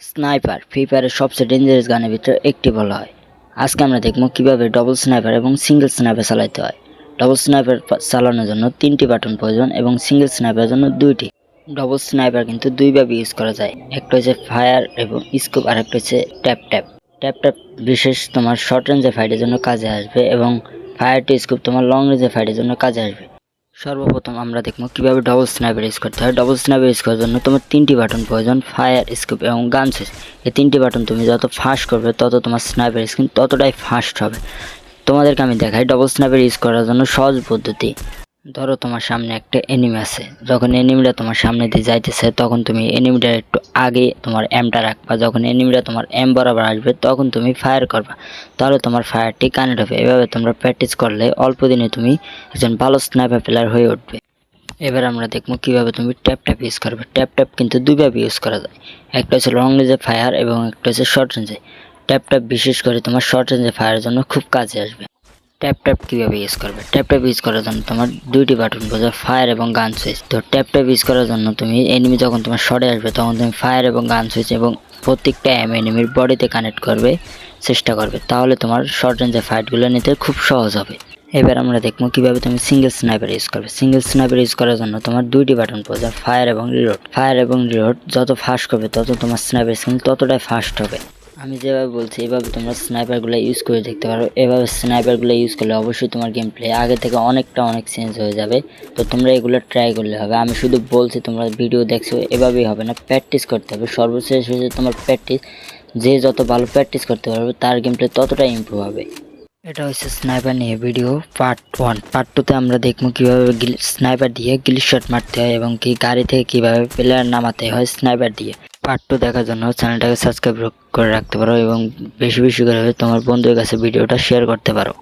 Sniper, free ফায়ারের সবচেয়ে dangerous গানের ভিতরে একটি বলা হয়। আজকে আমরা দেখব কীভাবে ডবল স্নাইপার এবং সিঙ্গেল স্নাইপার চালাইতে হয়। ডবল স্নাইপার চালানোর জন্য তিনটি বাটন প্রয়োজন এবং সিঙ্গেল স্নাইপারের জন্য দুইটি। ডবল স্নাইপার কিন্তু দুইভাবে ইউজ করা যায়। একটা হচ্ছে ফায়ার এবং স্কোপ আর একটা হচ্ছে ট্যাপ ট্যাপ ট্যাপ ট্যাপ বিশেষ তোমার শর্ট রেঞ্জের ফাইটের জন্য কাজে আসবে এবং ফায়ার টু স্কোপ তোমার লং রেঞ্জের ফাইটের জন্য কাজে আসবে। সর্বপ্রথম আমরা দেখব কীভাবে ডবল স্ন্যাপের ইউজ করতে হয়। ডবল স্ন্যাপের ইউজ করার জন্য তোমার তিনটি বাটন প্রয়োজন ফায়ার স্কোপ এবং গান সুইচ এই তিনটি বাটন তুমি যত ফাস্ট করবে, তত তোমার স্ন্যাপের স্ক্রিন ততটাই ফাস্ট হবে। তোমাদেরকে আমি দেখাই ডবল স্ন্যাপের ইউজ করার জন্য সহজ পদ্ধতি। ধরো তোমার সামনে একটা এনিমি আছে। যখন এনিমিটা তোমার সামনে দিয়ে যাইতেছে, তখন তুমি এনিমিটার একটু আগে তোমার এমটা রাখবা। যখন এনিমিটা তোমার এম বরাবর আসবে, তখন তুমি ফায়ার করবা। তাহলে তোমার ফায়ারটি কানেক্ট হবে। এভাবে তোমরা প্র্যাকটিস করলে অল্প দিনে তুমি একজন ভালো স্নাইপার প্লেয়ার হয়ে উঠবে। এবার আমরা দেখব কীভাবে তুমি ট্যাপ ট্যাপ ইউজ করবে। ট্যাপ ট্যাপ কিন্তু দুইভাবে ইউজ করা যায়। একটা হচ্ছে লং রেঞ্জে ফায়ার এবং একটা হচ্ছে শর্ট রেঞ্জে ট্যাপ ট্যাপ বিশেষ করে তোমার শর্ট রেঞ্জে ফায়ারের জন্য খুব কাজে আসবে। ট্যাপ ট্যাপ কীভাবে ইউজ করবে? ট্যাপ ট্যাপ ইউজ করার জন্য তোমার দুইটি বাটন বোঝা ফায়ার এবং গান সুইচ তো ট্যাপ ট্যাপ ইউজ করার জন্য তুমি এনিমি যখন তোমার শর্টে আসবে, তখন তুমি ফায়ার এবং গান সুইচ এবং প্রত্যেকটা এম এনিমির বডিতে কানেক্ট করবে, চেষ্টা করবে। তাহলে তোমার শর্ট রেঞ্জের ফাইটগুলো নিতে খুব সহজ হবে। এবার আমরা দেখব কীভাবে তুমি সিঙ্গেল স্নাইপার ইউজ করবে। সিঙ্গেল স্নাইপার ইউজ করার জন্য তোমার দুইটি বাটন প্রয়োজন ফায়ার এবং রিলোড ফায়ার এবং রিলোড যত ফাস্ট করবে, তত তোমার স্নাইপার স্কিল ততটাই ফাস্ট হবে। আমি যেভাবে বলছি, এভাবে তোমরা স্নাইপারগুলো ইউজ করে দেখতে পারো। এভাবে স্নাইপারগুলো ইউজ করলে অবশ্যই তোমার গেম প্লে আগে থেকে অনেকটা অনেক চেঞ্জ হয়ে যাবে। তো তোমরা এগুলো ট্রাই করলে হবে। আমি শুধু বলছি, তোমরা ভিডিও দেখছ, এভাবেই হবে না প্র্যাকটিস করতে হবে। সর্বশেষ হচ্ছে তোমার প্র্যাকটিস যে যত ভালো প্র্যাকটিস করতে পারবে, তার গেম প্লে ততটাই ইমপ্রুভ হবে। এটা হচ্ছে স্নাইপার নিয়ে ভিডিও পার্ট ওয়ান পার্ট টুতে আমরা দেখব কীভাবে স্নাইপার দিয়ে গিলি শট মারতে হয় এবং কি গাড়ি থেকে কীভাবে প্লেয়ার নামাতে হয় স্নাইপার দিয়ে। পার্ট টু দেখার জন্য চ্যানেলটাকে সাবস্ক্রাইব করে রাখতে পারো এবং বেশি বেশি করে তোমার বন্ধুর কাছে ভিডিওটা শেয়ার করতে পারো।